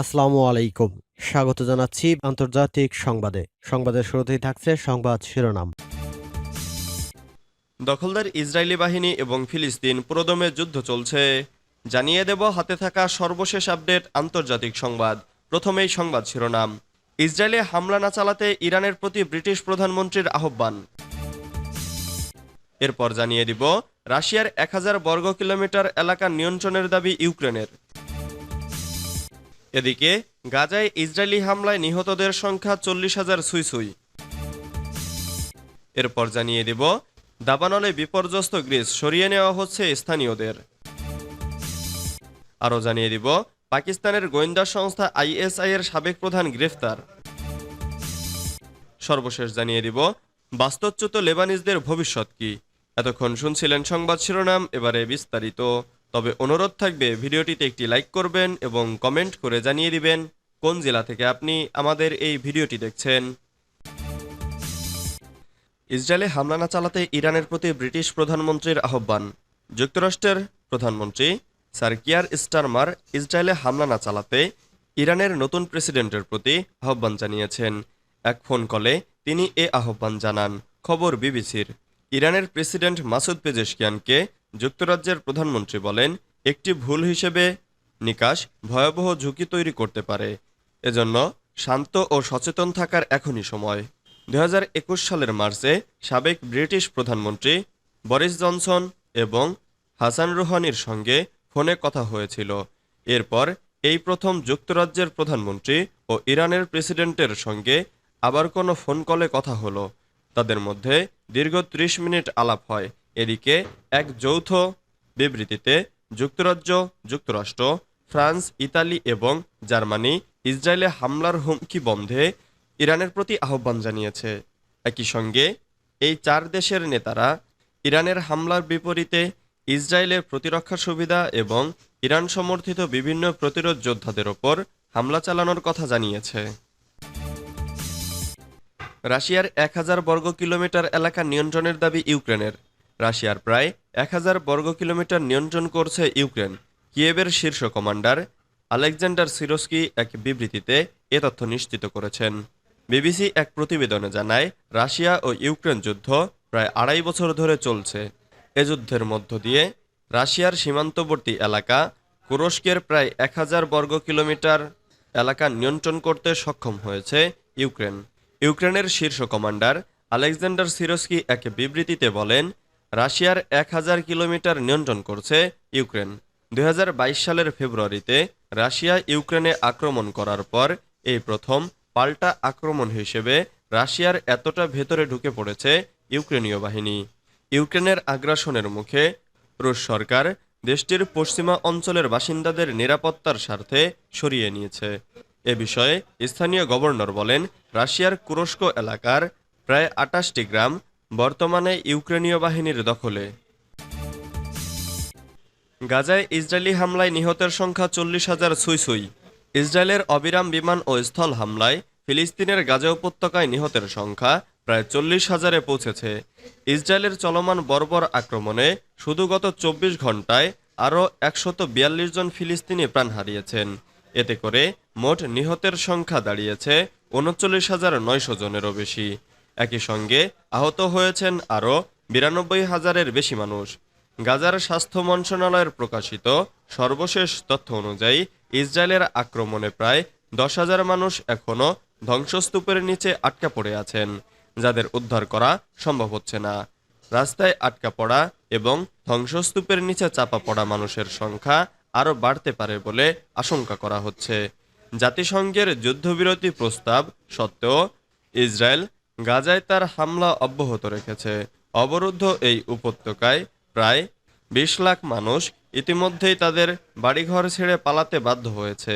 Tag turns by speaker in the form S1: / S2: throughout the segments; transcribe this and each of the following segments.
S1: আসসালামু আলাইকুম। স্বাগত জানাচ্ছি আন্তর্জাতিক সংবাদে। সংবাদের শুরুতেই থাকছে সংবাদ শিরোনাম।
S2: দখলদার ইসরায়েলি বাহিনী এবং ফিলিস্তিন পুরোদমে যুদ্ধ চলছে। জানিয়ে দেব হাতে থাকা সর্বশেষ আপডেট আন্তর্জাতিক সংবাদ। প্রথমেই সংবাদ শিরোনাম। ইসরায়েলে হামলা না চালাতে ইরানের প্রতি ব্রিটিশ প্রধানমন্ত্রীর আহ্বান। এরপর জানিয়ে দিব, রাশিয়ার এক হাজার বর্গ কিলোমিটার এলাকা নিয়ন্ত্রণের দাবি ইউক্রেনের। এদিকে, গাজায় ইসরায়েলি হামলায় নিহতদের সংখ্যা চল্লিশ হাজার সুই সুই এরপর জানিয়ে দেব, দাবানলে বিপর্যস্ত গ্রিস সরিয়ে নেওয়া হচ্ছে স্থানীয়দের। আরও জানিয়ে দিব, পাকিস্তানের গোয়েন্দা সংস্থা আইএসআই এর সাবেক প্রধান গ্রেফতার। সর্বশেষ জানিয়ে দিব, বাস্তুচ্যুত লেবানিজদের ভবিষ্যৎ কি? এতক্ষণ শুনছিলেন সংবাদ শিরোনাম, এবারে বিস্তারিত। তবে অনুরোধ থাকবে ভিডিওটিতে একটি লাইক করবেন এবং কমেন্ট করে জানিয়ে দিবেন কোন জেলা থেকে আপনি আমাদের এই ভিডিওটি দেখছেন। ইসরায়েলে হামলা না চালাতে ইরানের প্রতি ব্রিটিশ প্রধানমন্ত্রীর আহ্বান। যুক্তরাষ্ট্রের প্রধানমন্ত্রী স্যার কিয়ার স্টারমার ইসরায়েলে হামলা না চালাতে ইরানের নতুন প্রেসিডেন্টের প্রতি আহ্বান জানিয়েছেন। এক ফোন কলে তিনি এ আহ্বান জানান। খবর বিবিসির। ইরানের প্রেসিডেন্ট মাসুদ পেজেশকিয়ানকে যুক্তরাজ্যের প্রধানমন্ত্রী বলেন, একটি ভুল হিসেবে নিকাশ ভয়াবহ ঝুঁকি তৈরি করতে পারে। এজন্য শান্ত ও সচেতন থাকার এখনই সময়। দু হাজার একুশ সালের মার্চে সাবেক ব্রিটিশ প্রধানমন্ত্রী বরিস জনসন এবং হাসান রুহানির সঙ্গে ফোনে কথা হয়েছিল। এরপর এই প্রথম যুক্তরাজ্যের প্রধানমন্ত্রী ও ইরানের প্রেসিডেন্টের সঙ্গে আবার কোনো ফোন কলে কথা হলো। তাদের মধ্যে দীর্ঘ ত্রিশ মিনিট আলাপ হয়। এদিকে এক যৌথ বিবৃতিতে যুক্তরাজ্য, যুক্তরাষ্ট্র, ফ্রান্স, ইতালি এবং জার্মানি ইসরায়েলে হামলার হুমকি বন্ধে ইরানের প্রতি আহ্বান জানিয়েছে। একই সঙ্গে এই চার দেশের নেতারা ইরানের হামলার বিপরীতে ইসরায়েলের প্রতিরক্ষা সুবিধা এবং ইরান সমর্থিত বিভিন্ন প্রতিরোধ যোদ্ধাদের ওপর হামলা চালানোর কথা জানিয়েছে। রাশিয়ার এক হাজার বর্গ কিলোমিটার এলাকা নিয়ন্ত্রণের দাবি ইউক্রেনের। রাশিয়ার প্রায় এক হাজার বর্গ কিলোমিটার নিয়ন্ত্রণ করছে ইউক্রেন কিয়েবের শীর্ষ কমান্ডার আলেকজান্ডার সিরোস্কি এক বিবৃতিতে এ তথ্য নিশ্চিত করেছেন। বিবিসি এক প্রতিবেদনে জানায়, রাশিয়া ও ইউক্রেন যুদ্ধ প্রায় আড়াই বছর ধরে চলছে। এ যুদ্ধের মধ্য দিয়ে রাশিয়ার সীমান্তবর্তী এলাকা কুরস্কের প্রায় এক হাজার বর্গ কিলোমিটার এলাকা নিয়ন্ত্রণ করতে সক্ষম হয়েছে ইউক্রেন। ইউক্রেনের শীর্ষ কমান্ডার আলেকজান্ডার সিরস্কি এক বিবৃতিতে বলেন, রাশিয়ার এক হাজার কিলোমিটার নিয়ন্ত্রণ করছে ইউক্রেন। দু হাজার বাইশ সালের ফেব্রুয়ারিতে রাশিয়া ইউক্রেনে আক্রমণ করার পর এই প্রথম পাল্টা আক্রমণ হিসেবে রাশিয়ার এতটা ভেতরে ঢুকে পড়েছে ইউক্রেনীয় বাহিনী। ইউক্রেনের আগ্রাসনের মুখে রুশ সরকার দেশটির পশ্চিমা অঞ্চলের বাসিন্দাদের নিরাপত্তার স্বার্থে সরিয়ে নিয়েছে। এ বিষয়ে স্থানীয় গভর্নর বলেন, রাশিয়ার কুরস্ক এলাকার প্রায় আটাশটি গ্রাম বর্তমানে ইউক্রেনীয় বাহিনীর দখলে। গাজায় ইসরায়েলি হামলায় নিহতের সংখ্যা চল্লিশ হাজার ছুঁই ইসরায়েলের অবিরাম বিমান ও স্থল হামলায় ফিলিস্তিনের গাজা উপত্যকায় নিহতের সংখ্যা প্রায় চল্লিশ হাজারে পৌঁছেছে। ইসরায়েলের চলমান বর্বর আক্রমণে শুধু গত চব্বিশ ঘন্টায় আরও একশত বিয়াল্লিশ জন ফিলিস্তিনি প্রাণ হারিয়েছেন। এতে করে মোট নিহতের সংখ্যা দাঁড়িয়েছে উনচল্লিশ হাজার নয়শো জনেরও বেশি। একই সঙ্গে আহত হয়েছেন আরও বিরানব্বই হাজারের বেশি মানুষ। গাজার স্বাস্থ্য মন্ত্রণালয়ের প্রকাশিত সর্বশেষ তথ্য অনুযায়ী ইসরায়েলের আক্রমণে প্রায় দশ হাজার মানুষ এখনও ধ্বংসস্তূপের নিচে আটকা পড়ে আছেন, যাদের উদ্ধার করা সম্ভব হচ্ছে না। রাস্তায় আটকা পড়া এবং ধ্বংসস্তূপের নিচে চাপা পড়া মানুষের সংখ্যা আরও বাড়তে পারে বলে আশঙ্কা করা হচ্ছে। জাতিসংঘের যুদ্ধবিরতি প্রস্তাব সত্ত্বেও ইসরায়েল গাজায় তার হামলা অব্যাহত রেখেছে। অবরুদ্ধ এই উপত্যকায় প্রায় বিশ লাখ মানুষ ইতিমধ্যেই তাদের বাড়িঘর ছেড়ে পালাতে বাধ্য হয়েছে।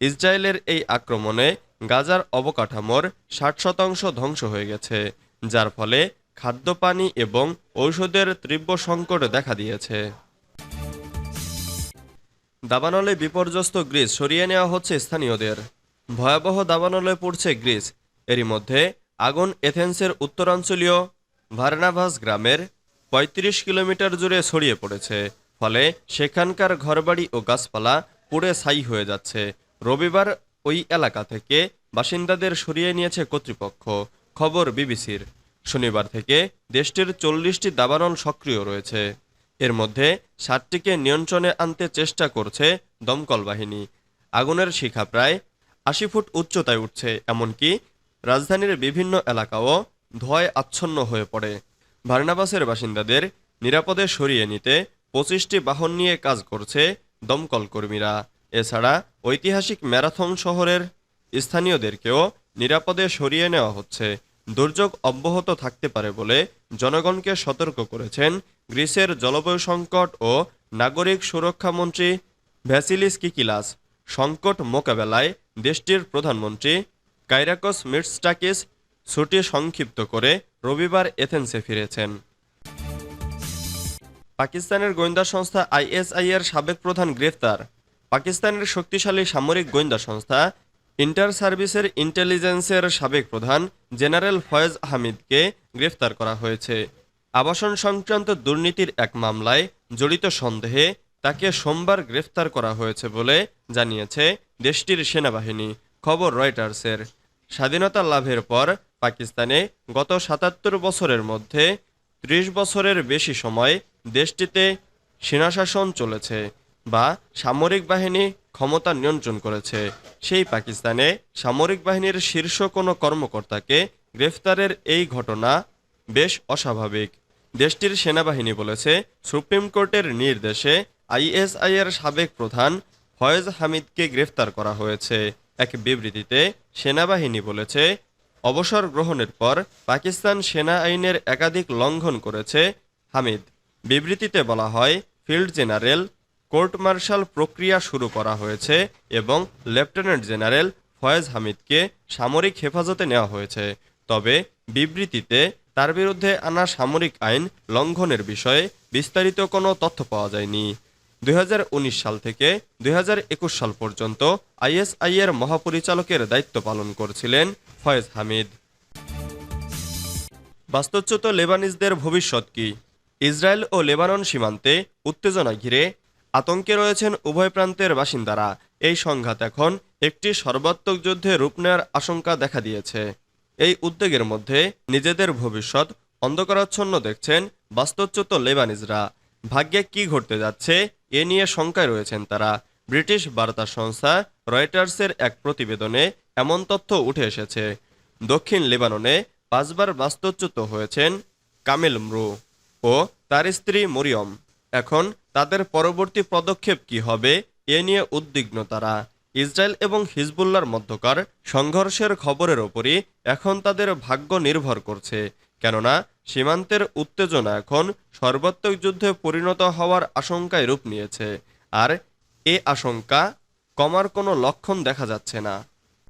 S2: ইসরায়েলের এই আক্রমণে গাজার অবকাঠামোর ষাট শতাংশ ধ্বংস হয়ে গেছে, যার ফলে খাদ্য পানি এবং ঔষধের তীব্র সংকট দেখা দিয়েছে। দাবানলে বিপর্যস্ত গ্রিস সরিয়ে নেওয়া হচ্ছে স্থানীয়দের। ভয়াবহ দাবানলে পড়ছে গ্রিস। এরই মধ্যে আগুন এথেন্সের উত্তরাঞ্চলীয় ভার্নাভাস গ্রামের ৩৫ কিলোমিটার জুড়ে ছড়িয়ে পড়েছে। ফলে সেখানকার ঘরবাড়ি ও গাছপালা পুড়ে ছাই হয়ে যাচ্ছে। রবিবার ওই এলাকা থেকে বাসিন্দাদের সরিয়ে নিয়েছে কর্তৃপক্ষ। খবর বিবিসির। শনিবার থেকে দেশটির চল্লিশটি দাবানল সক্রিয় রয়েছে। এর মধ্যে সাতটিকে নিয়ন্ত্রণে আনতে চেষ্টা করছে দমকল বাহিনী। আগুনের শিখা প্রায় আশি ফুট উচ্চতায় উঠছে, এমনকি রাজধানীর বিভিন্ন এলাকাও ধোঁয়ায় আচ্ছন্ন হয়ে পড়ে। ভার্নাবাসের বাসিন্দাদের নিরাপদে সরিয়ে নিতে পঁচিশটি বাহন নিয়ে কাজ করছে দমকল কর্মীরা। এছাড়া ঐতিহাসিক ম্যারাথন শহরের স্থানীয়দেরকেও নিরাপদে সরিয়ে নেওয়া হচ্ছে। দুর্যোগ অব্যাহত থাকতে পারে বলে জনগণকে সতর্ক করেছেন গ্রিসের জলবায়ু সংকট ও নাগরিক সুরক্ষা মন্ত্রী ভ্যাসিলিস কিকিলাস। সংকট মোকাবেলায় দেশটির প্রধানমন্ত্রী কাইরাকস মিটস্টাকিস ছুটি সংক্ষিপ্ত করে রবিবার এথেন্সে ফিরেছেন। পাকিস্তানের গোয়েন্দা সংস্থা আইএসআই এর সাবেক প্রধান গ্রেফতার। পাকিস্তানের শক্তিশালী সামরিক গোয়েন্দা সংস্থা ইন্টার সার্ভিসের ইন্টেলিজেন্সের সাবেক প্রধান জেনারেল ফয়েজ হামিদকে গ্রেফতার করা হয়েছে। আবাসন সংক্রান্ত দুর্নীতির এক মামলায় জড়িত সন্দেহে তাকে সোমবার গ্রেফতার করা হয়েছে বলে জানিয়েছে দেশটির সেনাবাহিনী, খবর রয়টার্সের। স্বাধীনতা লাভের পর পাকিস্তানে গত সাতাত্তর বছরের মধ্যে ত্রিশ বছরের বেশি সময় দেশটিতে সেনাশাসন চলেছে। বা সামরিক বাহিনী ক্ষমতা নিয়ন্ত্রণ করেছে। সেই পাকিস্তানে সামরিক বাহিনীর শীর্ষ কোনো কর্মকর্তাকে গ্রেফতারের এই ঘটনা বেশ অস্বাভাবিক। দেশটির সেনাবাহিনী বলেছে, সুপ্রিম কোর্টের নির্দেশে আইএসআই এর সাবেক প্রধান ফয়েজ হামিদকে গ্রেফতার করা হয়েছে। এক বিবৃতিতে সেনাবাহিনী বলেছে, অবসর গ্রহণের পর পাকিস্তান সেনা আইনের একাধিক লঙ্ঘন করেছে হামিদ। বিবৃতিতে বলা হয়, ফিল্ড জেনারেল কোর্ট মার্শাল প্রক্রিয়া শুরু করা হয়েছে এবং লেফটেন্যান্ট জেনারেল ফয়েজ হামিদকে সামরিক হেফাজতে নেওয়া হয়েছে। তবে বিবৃতিতে তার বিরুদ্ধে আনা সামরিক আইন লঙ্ঘনের বিষয়ে বিস্তারিত কোনো তথ্য পাওয়া যায়নি। দু হাজার উনিশ সাল থেকে দুই হাজার একুশ সাল পর্যন্ত আইএসআই এর মহাপরিচালকের দায়িত্ব পালন করছিলেন ফয়েজ হামিদ। বাস্তুচ্যুত লেবানিজদের ভবিষ্যৎ কি? ইসরায়েল ও লেবানন সীমান্তে উত্তেজনা ঘিরে আতঙ্কে রয়েছেন উভয় প্রান্তের বাসিন্দারা। এই সংঘাত এখন একটি সর্বাত্মক যুদ্ধে রূপ নেওয়ার আশঙ্কা দেখা দিয়েছে। এই উদ্বেগের মধ্যে নিজেদের ভবিষ্যৎ অন্ধকারাচ্ছন্ন দেখছেন বাস্তুচ্যুত লেবানিজরা। ভাগ্যে কি ঘটতে যাচ্ছে এ নিয়ে শঙ্কায় রয়েছেন তারা। ব্রিটিশ বার্তা সংস্থা রয়টার্সের এক প্রতিবেদনে এমন তথ্য উঠে এসেছে। দক্ষিণ লেবাননে পাঁচবার বাস্তুচ্যুত হয়েছেন কামেল মরু ও তার স্ত্রী মরিয়ম। এখন তাদের পরবর্তী পদক্ষেপ কি হবে এ নিয়ে উদ্বিগ্ন তারা। ইসরায়েল এবং হিজবুল্লার মধ্যকার সংঘর্ষের খবরের ওপরই এখন তাদের ভাগ্য নির্ভর করছে। কেননা, সীমান্তের উত্তেজনা এখন সর্বাত্মক যুদ্ধে পরিণত হওয়ার আশঙ্কায় রূপ নিয়েছে। আর এ আশঙ্কা কমার কোনো লক্ষণ দেখা যাচ্ছে না।